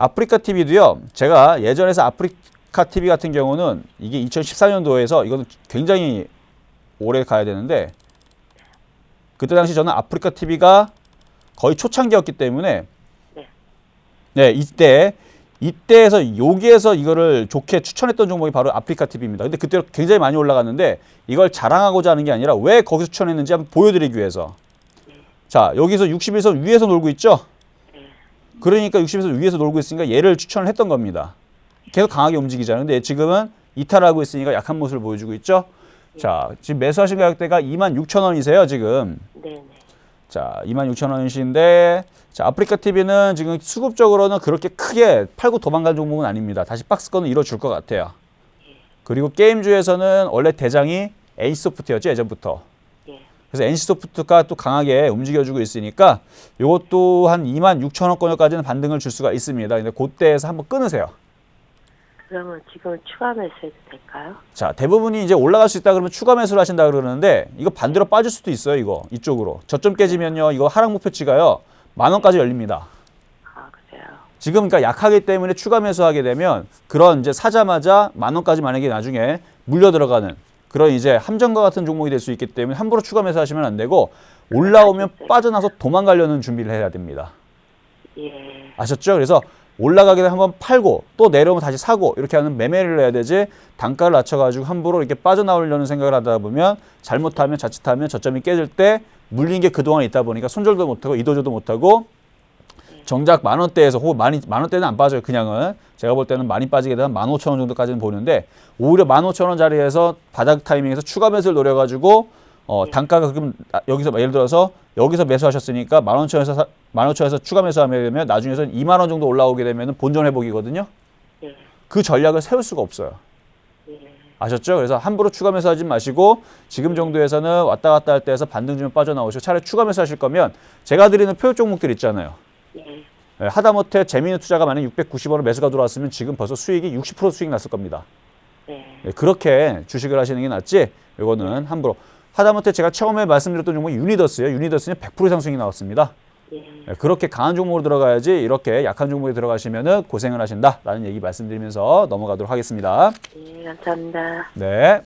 아프리카 TV도요. 제가 예전에서 아프리카 TV 같은 경우는 이게 2014년도에서 이거는 굉장히 오래 가야 되는데 그때 당시 저는 아프리카 TV가 거의 초창기였기 때문에 네. 네 이때 이때에서 여기에서 이거를 좋게 추천했던 종목이 바로 아프리카 TV입니다. 근데 그때 굉장히 많이 올라갔는데 이걸 자랑하고자 하는 게 아니라 왜 거기서 추천했는지 한번 보여드리기 위해서. 자 여기서 61선 위에서 놀고 있죠. 그러니까 61선 위에서 놀고 있으니까 얘를 추천을 했던 겁니다. 계속 강하게 움직이잖아요. 근데 지금은 이탈하고 있으니까 약한 모습을 보여주고 있죠. 자 지금 매수하신 가격대가 26,000원이세요 지금. 네 네. 자, 26,000원이신데 자, 아프리카 TV는 지금 수급적으로는 그렇게 크게 팔고 도망갈 종목은 아닙니다. 다시 박스권은 이뤄줄 것 같아요. 그리고 게임주에서는 원래 대장이 NC소프트였죠, 예전부터. 예. 그래서 NC소프트가 또 강하게 움직여주고 있으니까 이것도 한 26,000원권까지는 반등을 줄 수가 있습니다. 근데 그때에서 한번 끊으세요. 그러면 지금 추가 매수해도 될까요? 자, 대부분이 이제 올라갈 수 있다 그러면 추가 매수를 하신다 그러는데 이거 반대로 빠질 수도 있어요, 이거. 이쪽으로. 저점 깨지면요, 이거 하락 목표치가요, 만 원까지 열립니다. 아 그래요. 지금 그러니까 약하기 때문에 추가 매수하게 되면 그런 이제 사자마자 만 원까지 만약에 나중에 물려 들어가는 그런 이제 함정과 같은 종목이 될 수 있기 때문에 함부로 추가 매수하시면 안 되고 올라오면 빠져나서 도망가려는 준비를 해야 됩니다. 예. 아셨죠? 그래서 올라가게 되면 한번 팔고 또 내려오면 다시 사고 이렇게 하는 매매를 해야 되지 단가를 낮춰가지고 함부로 이렇게 빠져나오려는 생각을 하다 보면 잘못하면 자칫하면 저점이 깨질 때 물린 게 그동안 있다 보니까 손절도 못하고 이도저도 못하고 정작 만 원대에서 혹은 많이 만 원대는 안 빠져요 그냥은 제가 볼 때는 많이 빠지게 되면 만 오천 원 정도까지는 보는데 오히려 만 오천 원 자리에서 바닥 타이밍에서 추가 매수를 노려가지고 어, 단가가 그럼 나- 여기서 예를 들어서 여기서 매수하셨으니까 만 오천에서 만 오천에서 추가 매수하게 되면 나중에는 이만 원 정도 올라오게 되면 본전 회복이거든요. 예. 그 전략을 세울 수가 없어요. 예. 아셨죠? 그래서 함부로 추가 매수하지 마시고 지금 정도에서는 왔다 갔다 할 때에서 반등 주면 빠져나오시고 차라리 추가 매수하실 거면 제가 드리는 표요 종목들 있잖아요. 예. 예, 하다못해 재미있는 투자가 만약 690원을 매수가 들어왔으면 지금 벌써 수익이 60% 수익 났을 겁니다. 예. 예, 그렇게 주식을 하시는 게 낫지. 이거는 함부로 하다못해 제가 처음에 말씀드렸던 종목이 유니더스예요. 유니더스는 100% 이상 수익이 나왔습니다. 예. 예, 그렇게 강한 종목으로 들어가야지 이렇게 약한 종목에 들어가시면은 고생을 하신다라는 얘기 말씀드리면서 넘어가도록 하겠습니다. 예. 감사합니다. 네.